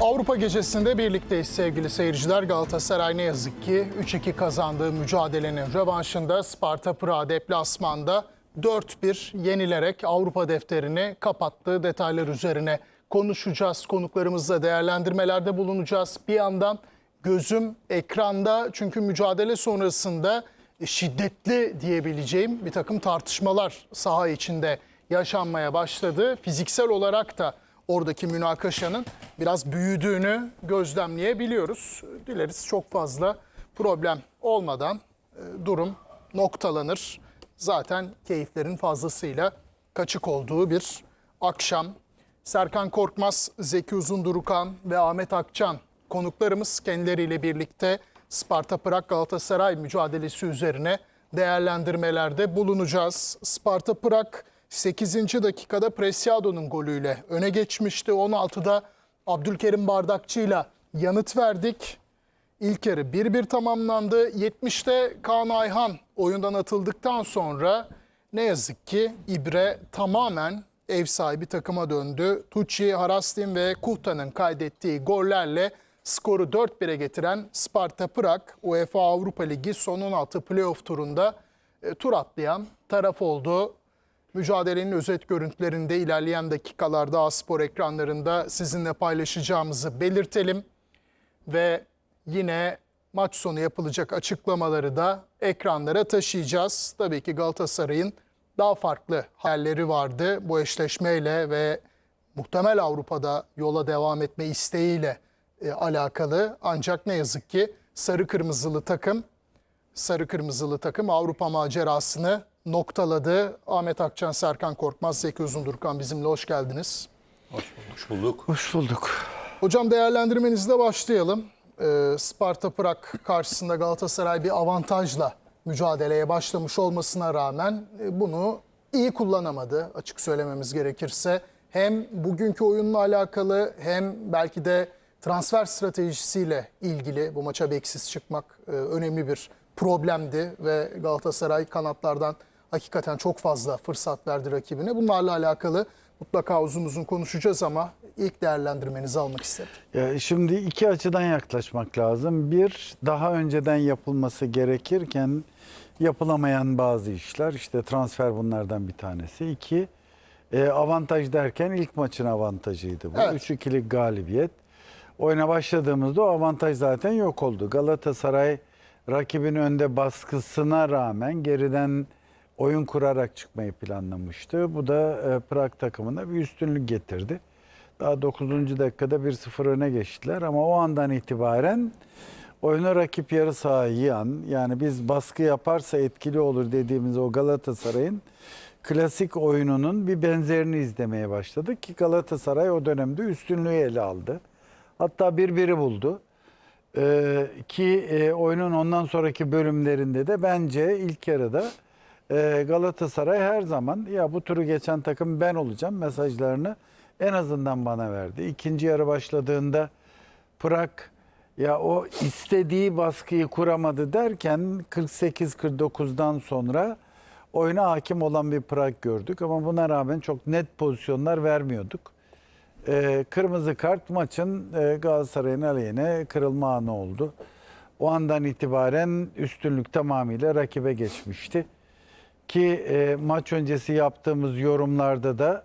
Avrupa gecesinde birlikteyiz sevgili seyirciler. Galatasaray ne yazık ki 3-2 kazandığı mücadelenin rövanşında Sparta Prag deplasmanda 4-1 yenilerek Avrupa defterini kapattığı detaylar üzerine konuşacağız. Konuklarımızla değerlendirmelerde bulunacağız. Bir yandan gözüm ekranda çünkü mücadele sonrasında şiddetli diyebileceğim bir takım tartışmalar saha içinde yaşanmaya başladı. Fiziksel olarak da oradaki münakaşanın biraz büyüdüğünü gözlemleyebiliyoruz. Dileriz çok fazla problem olmadan e, durum noktalanır. Zaten keyiflerin fazlasıyla kaçık olduğu bir akşam. Serkan Korkmaz, Zeki Uzundurukan ve Ahmet Akçan konuklarımız kendileriyle birlikte Sparta Prag Galatasaray mücadelesi üzerine değerlendirmelerde bulunacağız. Sparta Prag 8. dakikada Preciado'nun golüyle öne geçmişti. 16'da Abdülkerim Bardakçı'yla yanıt verdik. İlk yarı 1-1 tamamlandı. 70'te Kaan Ayhan oyundan atıldıktan sonra ne yazık ki İbre tamamen ev sahibi takıma döndü. Tucci, Harastin ve Kuhta'nın kaydettiği gollerle skoru 4-1'e getiren Sparta Prag UEFA Avrupa Ligi son 16 playoff turunda e, tur atlayan taraf oldu. Mücadelenin özet görüntülerinde ilerleyen dakikalarda Aspor ekranlarında sizinle paylaşacağımızı belirtelim. Ve yine maç sonu yapılacak açıklamaları da ekranlara taşıyacağız. Tabii ki Galatasaray'ın daha farklı hayalleri vardı bu eşleşmeyle ve muhtemel Avrupa'da yola devam etme isteğiyle e, alakalı. Ancak ne yazık ki sarı kırmızılı takım sarı kırmızılı takım Avrupa macerasını noktaladı. Ahmet Akçan, Serkan Korkmaz, Zeki Uzundurkan bizimle hoş geldiniz. Hoş bulduk. Hoş bulduk. Hocam değerlendirmenizle başlayalım. Ee, Sparta Prag karşısında Galatasaray bir avantajla mücadeleye başlamış olmasına rağmen e, bunu iyi kullanamadı açık söylememiz gerekirse. Hem bugünkü oyunla alakalı hem belki de transfer stratejisiyle ilgili bu maça beksiz çıkmak e, önemli bir problemdi ve Galatasaray kanatlardan hakikaten çok fazla fırsat verdi rakibine. Bunlarla alakalı mutlaka uzun uzun konuşacağız ama ilk değerlendirmenizi almak isterim. Ya şimdi iki açıdan yaklaşmak lazım. Bir, daha önceden yapılması gerekirken yapılamayan bazı işler. İşte transfer bunlardan bir tanesi. İki, e, avantaj derken ilk maçın avantajıydı bu. Evet. 3-2'lik galibiyet. Oyuna başladığımızda o avantaj zaten yok oldu. Galatasaray rakibin önde baskısına rağmen geriden oyun kurarak çıkmayı planlamıştı. Bu da e, Prag takımına bir üstünlük getirdi. Daha 9. dakikada 1-0 öne geçtiler ama o andan itibaren oyunu rakip yarı sahayı yiyen yani biz baskı yaparsa etkili olur dediğimiz o Galatasaray'ın klasik oyununun bir benzerini izlemeye başladık ki Galatasaray o dönemde üstünlüğü ele aldı. Hatta birbiri buldu. Ee, ki e, oyunun ondan sonraki bölümlerinde de bence ilk yarıda e, Galatasaray her zaman ya bu turu geçen takım ben olacağım mesajlarını en azından bana verdi. İkinci yarı başladığında Prag ya o istediği baskıyı kuramadı derken 48-49'dan sonra oyuna hakim olan bir Prag gördük ama buna rağmen çok net pozisyonlar vermiyorduk. Ee, kırmızı kart maçın e, Galatasaray'ın aleyhine kırılma anı oldu. O andan itibaren üstünlük tamamıyla rakibe geçmişti. Ki e, maç öncesi yaptığımız yorumlarda da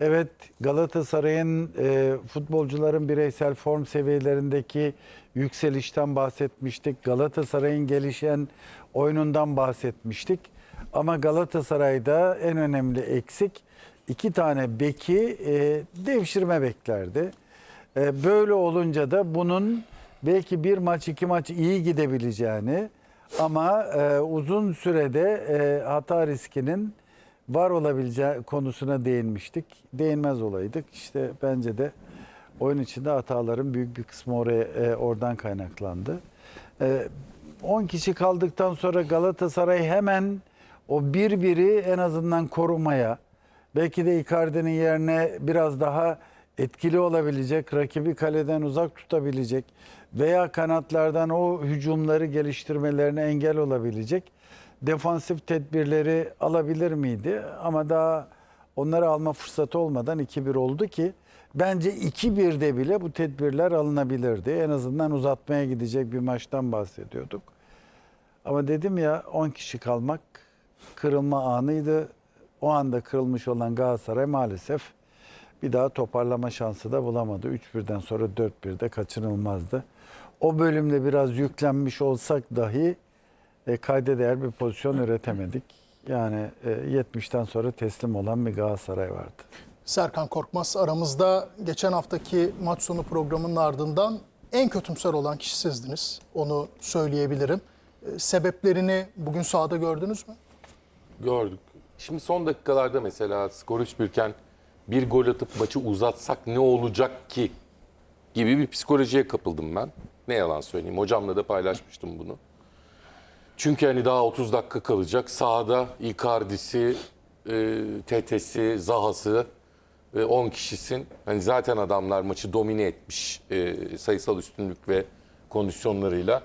evet Galatasaray'ın e, futbolcuların bireysel form seviyelerindeki yükselişten bahsetmiştik. Galatasaray'ın gelişen oyunundan bahsetmiştik. Ama Galatasaray'da en önemli eksik iki tane beki e, devşirme beklerdi. E, böyle olunca da bunun belki bir maç iki maç iyi gidebileceğini ama e, uzun sürede e, hata riskinin var olabileceği konusuna değinmiştik. Değinmez olaydık. İşte bence de oyun içinde hataların büyük bir kısmı oraya e, oradan kaynaklandı. E, 10 kişi kaldıktan sonra Galatasaray hemen o birbiri en azından korumaya belki de Icardi'nin yerine biraz daha etkili olabilecek, rakibi kaleden uzak tutabilecek veya kanatlardan o hücumları geliştirmelerine engel olabilecek defansif tedbirleri alabilir miydi? Ama daha onları alma fırsatı olmadan 2-1 oldu ki Bence 2-1'de bile bu tedbirler alınabilirdi. En azından uzatmaya gidecek bir maçtan bahsediyorduk. Ama dedim ya 10 kişi kalmak kırılma anıydı. O anda kırılmış olan Galatasaray maalesef bir daha toparlama şansı da bulamadı. 3-1'den sonra 4-1'de kaçınılmazdı. O bölümde biraz yüklenmiş olsak dahi e, kayda değer bir pozisyon üretemedik. Yani e, 70'ten sonra teslim olan bir Galatasaray vardı. Serkan Korkmaz aramızda geçen haftaki maç sonu programının ardından en kötümser olan kişi sizdiniz. Onu söyleyebilirim. E, Sebeplerini bugün sahada gördünüz mü? Gördük. Şimdi son dakikalarda mesela skor 3 iken bir gol atıp maçı uzatsak ne olacak ki gibi bir psikolojiye kapıldım ben. Ne yalan söyleyeyim. Hocamla da paylaşmıştım bunu. Çünkü hani daha 30 dakika kalacak. Sahada Icardi'si, e, TT'si, Zaha'sı ve 10 kişisin. Hani zaten adamlar maçı domine etmiş e, sayısal üstünlük ve kondisyonlarıyla.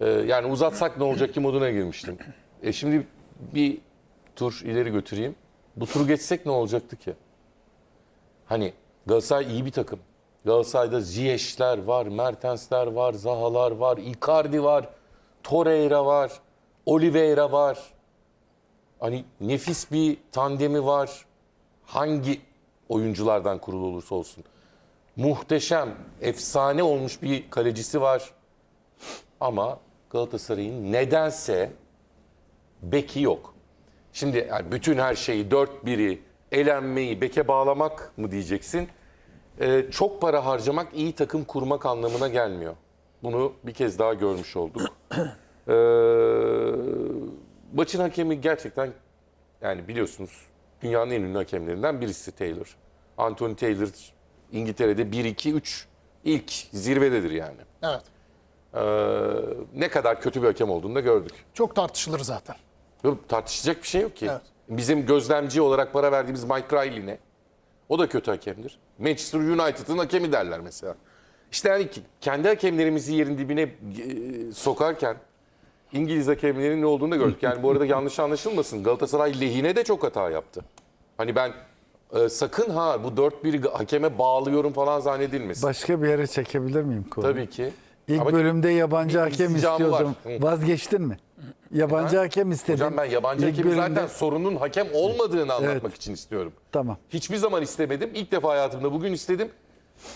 E, yani uzatsak ne olacak ki moduna girmiştim. E şimdi bir tur ileri götüreyim. Bu turu geçsek ne olacaktı ki? Hani Galatasaray iyi bir takım. Galatasaray'da Ziyech'ler var, Mertens'ler var, Zahalar var, Icardi var, Torreira var, Oliveira var. Hani nefis bir tandemi var. Hangi oyunculardan kurulu olursa olsun. Muhteşem, efsane olmuş bir kalecisi var. Ama Galatasaray'ın nedense beki yok. Şimdi yani bütün her şeyi, dört biri, elenmeyi beke bağlamak mı diyeceksin? Ee, çok para harcamak iyi takım kurmak anlamına gelmiyor. Bunu bir kez daha görmüş olduk. Ee, maçın hakemi gerçekten yani biliyorsunuz dünyanın en ünlü hakemlerinden birisi Taylor. Anthony Taylor İngiltere'de 1-2-3 ilk zirvededir yani. Evet. Ee, ne kadar kötü bir hakem olduğunu da gördük. Çok tartışılır zaten. Yok, tartışacak bir şey yok ki. Evet. Bizim gözlemci olarak para verdiğimiz Mike Riley ne? O da kötü hakemdir. Manchester United'ın hakemi derler mesela. İşte yani kendi hakemlerimizi yerin dibine e, sokarken İngiliz hakemlerinin ne olduğunu da gördük. Yani bu arada yanlış anlaşılmasın. Galatasaray lehine de çok hata yaptı. Hani ben e, sakın ha bu 4-1'i hakeme bağlıyorum falan zannedilmesin. Başka bir yere çekebilir miyim konu? Tabii ki. İlk Ama bölümde yabancı hakem isticamı var. istiyordum. Hı. Vazgeçtin mi? Yabancı hakem istedim. Hocam ben yabancı İlk hakemi bölümde- zaten sorunun hakem olmadığını anlatmak için istiyorum. Tamam. Hiçbir zaman istemedim. İlk defa hayatımda bugün istedim.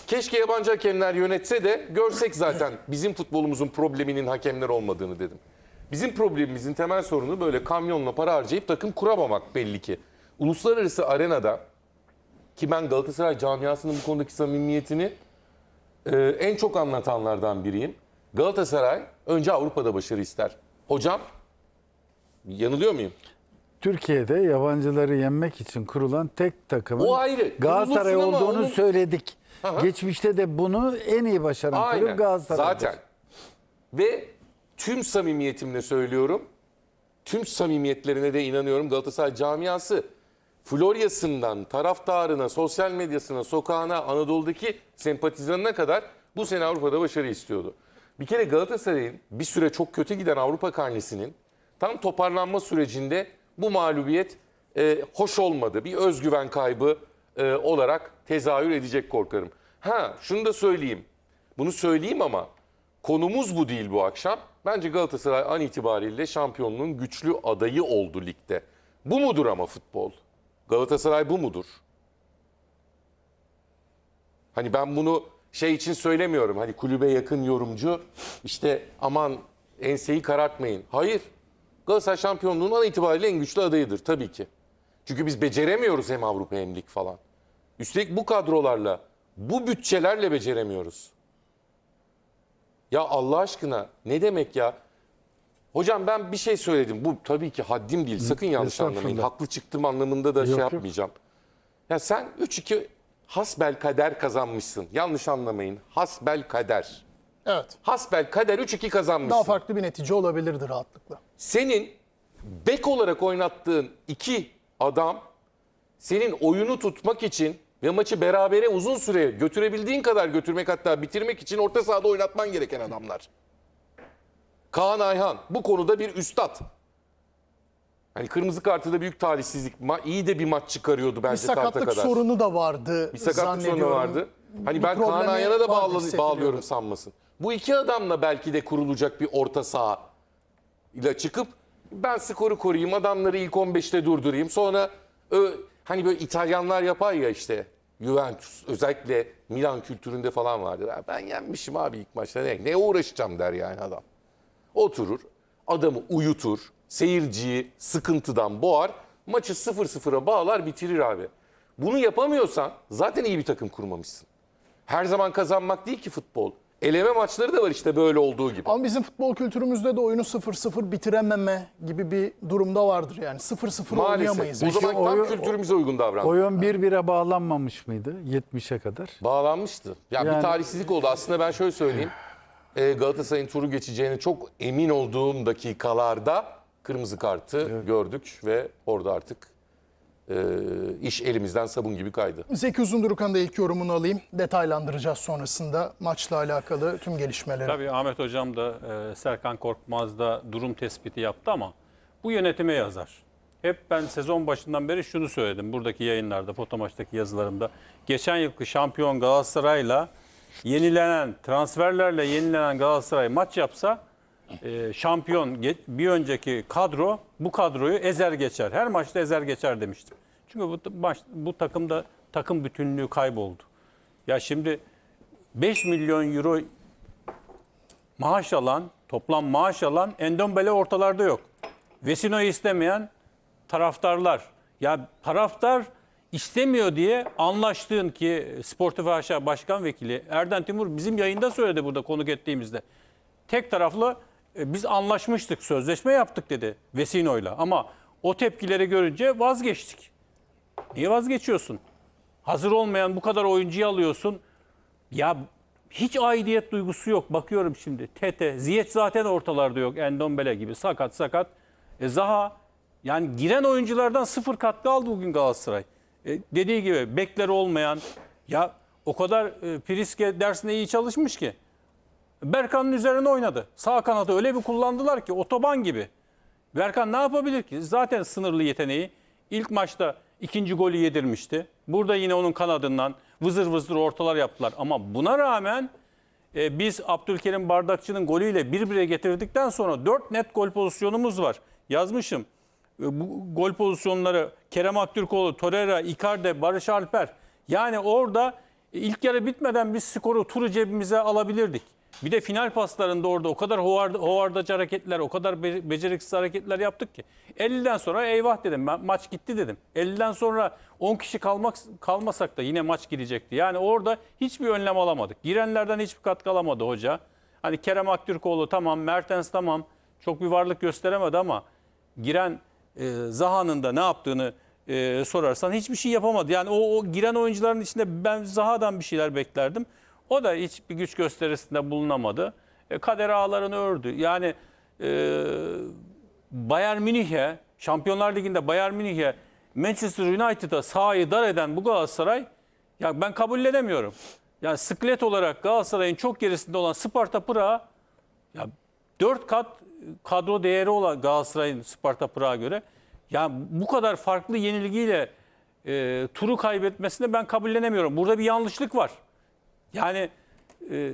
Keşke yabancı hakemler yönetse de görsek zaten bizim futbolumuzun probleminin hakemler olmadığını dedim. Bizim problemimizin temel sorunu böyle kamyonla para harcayıp takım kuramamak belli ki. Uluslararası arenada ki ben Galatasaray camiasının bu konudaki samimiyetini e, en çok anlatanlardan biriyim. Galatasaray önce Avrupa'da başarı ister. Hocam yanılıyor muyum? Türkiye'de yabancıları yenmek için kurulan tek takımın O ayrı. Galatasaray Kurulursun ama olduğunu onun- söyledik. Aha. Geçmişte de bunu en iyi başaran kulüp Galatasaray'dır. Zaten. Ve tüm samimiyetimle söylüyorum. Tüm samimiyetlerine de inanıyorum. Galatasaray camiası Florya'sından taraftarına, sosyal medyasına, sokağına, Anadolu'daki sempatizanına kadar bu sene Avrupa'da başarı istiyordu. Bir kere Galatasaray'ın bir süre çok kötü giden Avrupa karnesinin tam toparlanma sürecinde bu mağlubiyet e, hoş olmadı. Bir özgüven kaybı e, olarak tezahür edecek korkarım. Ha şunu da söyleyeyim. Bunu söyleyeyim ama konumuz bu değil bu akşam. Bence Galatasaray an itibariyle şampiyonluğun güçlü adayı oldu ligde. Bu mudur ama futbol? Galatasaray bu mudur? Hani ben bunu şey için söylemiyorum. Hani kulübe yakın yorumcu işte aman enseyi karartmayın. Hayır. Galatasaray şampiyonluğun an itibariyle en güçlü adayıdır tabii ki. Çünkü biz beceremiyoruz hem Avrupa hem lig falan. Üstelik bu kadrolarla, bu bütçelerle beceremiyoruz. Ya Allah aşkına ne demek ya? Hocam ben bir şey söyledim. Bu tabii ki haddim değil. Sakın yanlış anlamayın. Haklı çıktım anlamında da şey yok. yapmayacağım. Ya sen 3-2 hasbel kader kazanmışsın. Yanlış anlamayın. Hasbel kader. Evet. Hasbel kader 3-2 kazanmışsın. Daha farklı bir netice olabilirdi rahatlıkla. Senin bek olarak oynattığın iki adam senin oyunu tutmak için ve maçı berabere uzun süre götürebildiğin kadar götürmek hatta bitirmek için orta sahada oynatman gereken adamlar. Kaan Ayhan bu konuda bir üstad. Hani kırmızı kartı da büyük talihsizlik. Ma- iyi de bir maç çıkarıyordu Bir bence karta sakatlık kadar. sorunu da vardı Bir sakatlık sorunu vardı. Hani Bir ben Kaan Ayhan'a da bağlı, bağlıyorum sanmasın. Bu iki adamla belki de kurulacak bir orta saha ile çıkıp ben skoru koruyayım, adamları ilk 15'te durdurayım. Sonra ö, hani böyle İtalyanlar yapar ya işte Juventus özellikle Milan kültüründe falan vardır. "Ya Ben yenmişim abi ilk maçta ne, ne uğraşacağım der yani adam. Oturur, adamı uyutur, seyirciyi sıkıntıdan boğar, maçı 0-0'a bağlar bitirir abi. Bunu yapamıyorsan zaten iyi bir takım kurmamışsın. Her zaman kazanmak değil ki futbol. Eleme maçları da var işte böyle olduğu gibi. Ama bizim futbol kültürümüzde de oyunu 0-0 bitirememe gibi bir durumda vardır yani. 0-0 oynayamayız. Maalesef. O zaman tam oyun- kültürümüze uygun davrandık. Oyun 1-1'e bağlanmamış mıydı 70'e kadar? Bağlanmıştı. Ya bir Yani- talihsizlik oldu. Aslında ben şöyle söyleyeyim. Ee, Galatasaray'ın turu geçeceğine çok emin olduğum dakikalarda kırmızı kartı gördük ve orada artık e, iş elimizden sabun gibi kaydı. Zeki Uzunduruk'un da ilk yorumunu alayım. Detaylandıracağız sonrasında maçla alakalı tüm gelişmeleri. Tabii Ahmet Hocam da e, Serkan Korkmaz da durum tespiti yaptı ama bu yönetime yazar. Hep ben sezon başından beri şunu söyledim buradaki yayınlarda, fotomaçtaki yazılarımda. Geçen yılki şampiyon Galatasaray'la yenilenen, transferlerle yenilenen Galatasaray maç yapsa e, şampiyon bir önceki kadro bu kadroyu ezer geçer. Her maçta ezer geçer demiştim. Çünkü bu maç bu takımda takım bütünlüğü kayboldu. Ya şimdi 5 milyon euro maaş alan, toplam maaş alan Endombele ortalarda yok. Vesino'yu istemeyen taraftarlar. Ya taraftar istemiyor diye anlaştığın ki Sportif Aşağı Başkan Vekili Erden Timur bizim yayında söyledi burada konuk ettiğimizde. Tek taraflı e, biz anlaşmıştık, sözleşme yaptık dedi Vesino'yla. Ama o tepkileri görünce vazgeçtik. Niye vazgeçiyorsun? Hazır olmayan bu kadar oyuncuyu alıyorsun. Ya hiç aidiyet duygusu yok. Bakıyorum şimdi. Tete, Ziyech zaten ortalarda yok. Endombele gibi sakat sakat. E Zaha yani giren oyunculardan sıfır katkı aldı bugün Galatasaray. E, dediği gibi bekleri olmayan ya o kadar e, Priske dersine iyi çalışmış ki. Berkan'ın üzerine oynadı. Sağ kanadı öyle bir kullandılar ki otoban gibi. Berkan ne yapabilir ki? Zaten sınırlı yeteneği. İlk maçta ikinci golü yedirmişti. Burada yine onun kanadından vızır vızır ortalar yaptılar. Ama buna rağmen e, biz Abdülkerim Bardakçı'nın golüyle bir bire getirdikten sonra 4 net gol pozisyonumuz var. Yazmışım. E, bu gol pozisyonları Kerem Aktürkoğlu, Torreira, Icardi, Barış Alper. Yani orada ilk yarı bitmeden biz skoru turu cebimize alabilirdik. Bir de final paslarında orada o kadar hovarda, hovardacı hareketler, o kadar be- beceriksiz hareketler yaptık ki. 50'den sonra eyvah dedim. Ben, maç gitti dedim. 50'den sonra 10 kişi kalmak kalmasak da yine maç gidecekti. Yani orada hiçbir önlem alamadık. Girenlerden hiçbir katkı alamadı hoca. Hani Kerem Aktürkoğlu tamam, Mertens tamam. Çok bir varlık gösteremedi ama giren e, Zaha'nın da ne yaptığını e, sorarsan hiçbir şey yapamadı. Yani o, o giren oyuncuların içinde ben Zaha'dan bir şeyler beklerdim. O da hiçbir güç gösterisinde bulunamadı. E, kader ağlarını ördü. Yani e, Bayern Münih'e, Şampiyonlar Ligi'nde Bayern Münih'e, Manchester United'a sahayı dar eden bu Galatasaray ya ben kabul edemiyorum. Yani sıklet olarak Galatasaray'ın çok gerisinde olan Sparta Prag'a ya 4 kat kadro değeri olan Galatasaray'ın Sparta Prag'a göre ya bu kadar farklı yenilgiyle e, turu kaybetmesini ben kabullenemiyorum. Burada bir yanlışlık var. Yani e,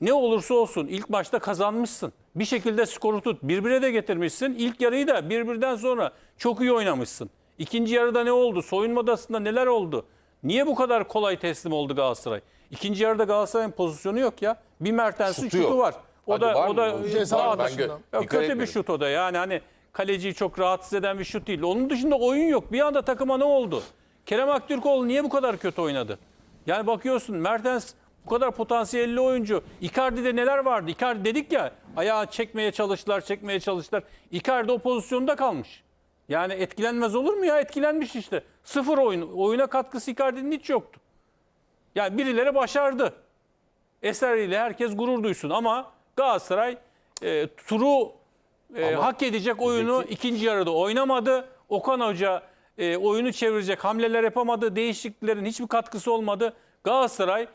ne olursa olsun ilk maçta kazanmışsın. Bir şekilde skoru tut. Birbire de getirmişsin. İlk yarıyı da birbirden sonra çok iyi oynamışsın. İkinci yarıda ne oldu? Soyunma odasında neler oldu? Niye bu kadar kolay teslim oldu Galatasaray? İkinci yarıda Galatasaray'ın pozisyonu yok ya. Bir Mertens'in Şutu şutu, var. O Hadi da var o da Ben dışında. ya kötü bir şut o da. Yani hani kaleciyi çok rahatsız eden bir şut değil. Onun dışında oyun yok. Bir anda takıma ne oldu? Kerem Aktürkoğlu niye bu kadar kötü oynadı? Yani bakıyorsun Mertens bu kadar potansiyelli oyuncu. Icardi'de neler vardı? Icardi dedik ya ayağı çekmeye çalıştılar, çekmeye çalıştılar. Icardi o pozisyonda kalmış. Yani etkilenmez olur mu ya? Etkilenmiş işte. Sıfır oyun. Oyuna katkısı Icardi'nin hiç yoktu. Yani birileri başardı eseriyle herkes gurur duysun ama Galatasaray e, turu e, hak edecek oyunu ikinci yarıda oynamadı. Okan Hoca e, oyunu çevirecek hamleler yapamadı. Değişikliklerin hiçbir katkısı olmadı. Galatasaray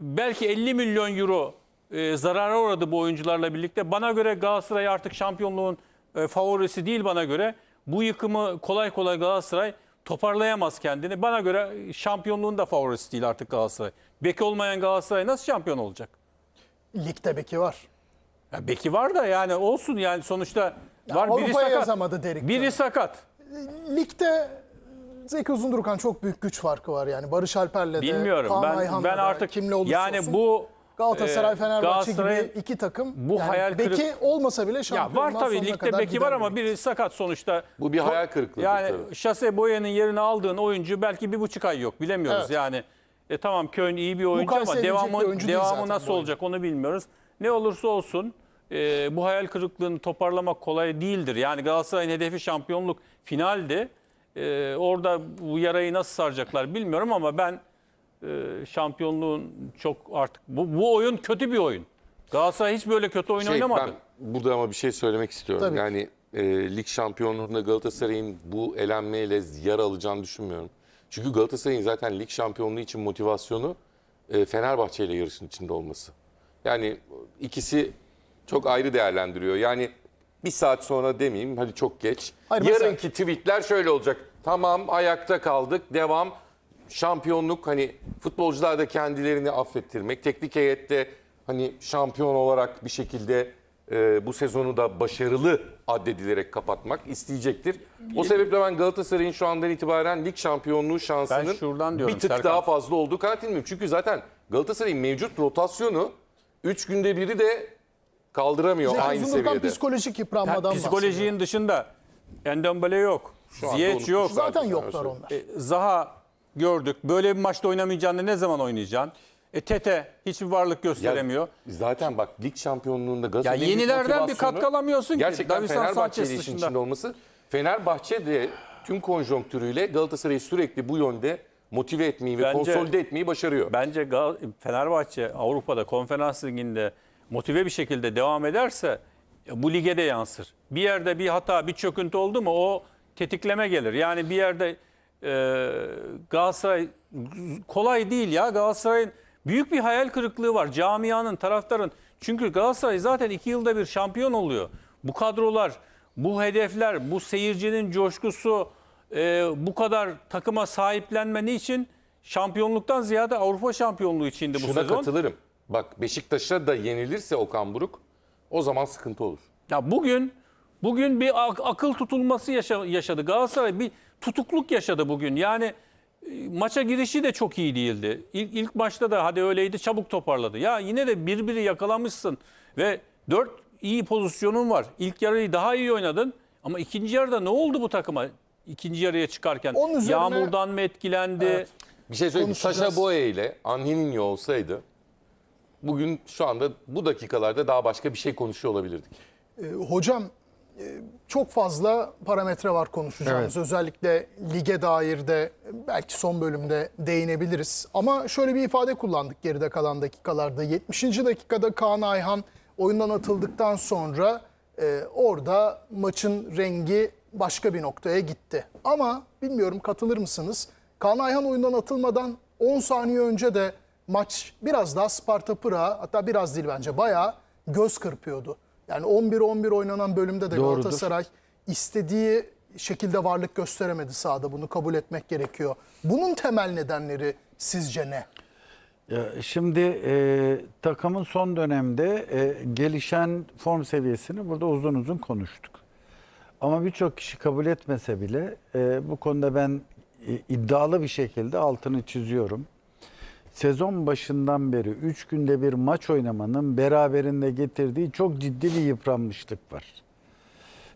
belki 50 milyon euro e, zarara uğradı bu oyuncularla birlikte. Bana göre Galatasaray artık şampiyonluğun e, favorisi değil bana göre. bu yıkımı kolay kolay Galatasaray toparlayamaz kendini. Bana göre şampiyonluğun da favorisi değil artık Galatasaray. Beki olmayan Galatasaray nasıl şampiyon olacak? Ligde beki var. Ya beki var da yani olsun yani sonuçta var biri Avrupa'ya sakat. yazamadı Derik. Biri sakat. Ligde Zeki Uzundurkan çok büyük güç farkı var yani. Barış Alper'le de, Bilmiyorum. Kaan Ben Ayhan'la ben da, artık kimle olursa yani olsun. bu Galatasaray, e, Fenerbahçe Galatasaray- gibi iki takım. bu yani hayal beki kırık- olmasa bile ya şampiyonluğa var tabii ligde beki var ama bir biri sakat sonuçta. Bu bir hayal kırıklığı. Yani tabii. şase boyanın yerini aldığın oyuncu belki bir buçuk ay yok bilemiyoruz Evet. yani. E tamam Köln iyi bir oyuncu Mukayese ama devamı oyuncu devamı zaten nasıl olacak onu bilmiyoruz. Ne olursa olsun e, bu hayal kırıklığını toparlamak kolay değildir. Yani Galatasaray'ın hedefi şampiyonluk finaldi. E, orada bu yarayı nasıl saracaklar bilmiyorum ama ben e, şampiyonluğun çok artık bu, bu oyun kötü bir oyun. Galatasaray hiç böyle kötü oyun Şey, oynamadı. ben burada ama bir şey söylemek istiyorum. Tabii. Yani e, lig şampiyonluğunda Galatasaray'ın bu elenmeyle yer alacağını düşünmüyorum. Çünkü Galatasaray'ın zaten lig şampiyonluğu için motivasyonu e, Fenerbahçe ile yarışın içinde olması. Yani ikisi çok ayrı değerlendiriyor. Yani bir saat sonra demeyeyim hadi çok geç. Hayır, mesela- Yarınki tweetler şöyle olacak. Tamam ayakta kaldık devam. Şampiyonluk hani futbolcular da kendilerini affettirmek. Teknik heyette hani şampiyon olarak bir şekilde e, bu sezonu da başarılı addedilerek kapatmak isteyecektir. O sebeple ben Galatasaray'ın şu andan itibaren lig şampiyonluğu şansının Ben şuradan diyorum bir tık Serkan. daha fazla olduğu kanaatindeyim. Çünkü zaten Galatasaray'ın mevcut rotasyonu 3 günde biri de kaldıramıyor Zeki aynı seviyede. psikolojik yıpranmadan bahsediyor. Psikolojinin dışında Endombele yok. anda Ziyech unutmuşlar. yok. Zaten yoklar onlar. E, Zaha gördük. Böyle bir maçta oynamayacağını ne zaman oynayacaksın? E Tete hiçbir varlık gösteremiyor. Zaten bak lig şampiyonluğunda Ya, Galatasaray'ın yenilerden bir motivasyonu katkı alamıyorsun ki. Gerçekten Davinson Fenerbahçe ile işin dışında. içinde olması. Fenerbahçe de tüm konjonktürüyle Galatasaray'ı sürekli bu yönde motive etmeyi ve Bence- konsolide etmeyi başarıyor. Bence Gal- Fenerbahçe Avrupa'da konferans liginde motive bir şekilde devam ederse e, bu lige de yansır. Bir yerde bir hata, bir çöküntü oldu mu o tetikleme gelir. Yani bir yerde e, Galatasaray kolay değil ya. Galatasaray'ın büyük bir hayal kırıklığı var. Camianın, taraftarın. Çünkü Galatasaray zaten iki yılda bir şampiyon oluyor. Bu kadrolar, bu hedefler, bu seyircinin coşkusu, e, bu kadar takıma sahiplenme niçin? Şampiyonluktan ziyade Avrupa şampiyonluğu içindi bu Şuna sezon. katılırım. Bak Beşiktaş'a da yenilirse Okan Buruk o zaman sıkıntı olur. Ya bugün bugün bir ak- akıl tutulması yaşa- yaşadı. Galatasaray bir tutukluk yaşadı bugün. Yani e, maça girişi de çok iyi değildi. İlk, ilk maçta da hadi öyleydi çabuk toparladı. Ya yine de birbiri yakalamışsın ve dört iyi pozisyonun var. İlk yarıyı daha iyi oynadın ama ikinci yarıda ne oldu bu takıma? İkinci yarıya çıkarken Onun üzerine- yağmurdan mı etkilendi? Evet. Bir şey söyleyeyim. mi? Konuşacağız. Saşa Boye ile Angelinho olsaydı bugün şu anda bu dakikalarda daha başka bir şey konuşuyor olabilirdik. Ee, hocam e, çok fazla parametre var konuşacağımız. Özellikle lige dair de belki son bölümde değinebiliriz. Ama şöyle bir ifade kullandık geride kalan dakikalarda. 70. dakikada Kaan Ayhan oyundan atıldıktan sonra e, orada maçın rengi başka bir noktaya gitti. Ama bilmiyorum katılır mısınız? Kaan Ayhan oyundan atılmadan 10 saniye önce de maç biraz daha Sparta Pıra hatta biraz değil bence bayağı göz kırpıyordu. Yani 11-11 oynanan bölümde de Doğrudur. Galatasaray istediği şekilde varlık gösteremedi sahada. Bunu kabul etmek gerekiyor. Bunun temel nedenleri sizce ne? Ya şimdi e, takımın son dönemde e, gelişen form seviyesini burada uzun uzun konuştuk. Ama birçok kişi kabul etmese bile e, bu konuda ben e, iddialı bir şekilde altını çiziyorum. Sezon başından beri 3 günde bir maç oynamanın beraberinde getirdiği çok ciddi bir yıpranmışlık var.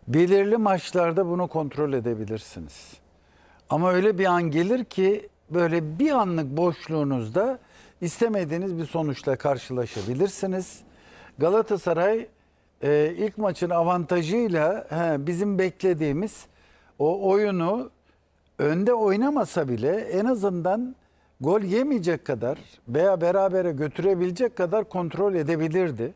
Belirli maçlarda bunu kontrol edebilirsiniz. Ama öyle bir an gelir ki böyle bir anlık boşluğunuzda istemediğiniz bir sonuçla karşılaşabilirsiniz. Galatasaray e, ilk maçın avantajıyla he, bizim beklediğimiz o oyunu önde oynamasa bile en azından gol yemeyecek kadar veya berabere götürebilecek kadar kontrol edebilirdi.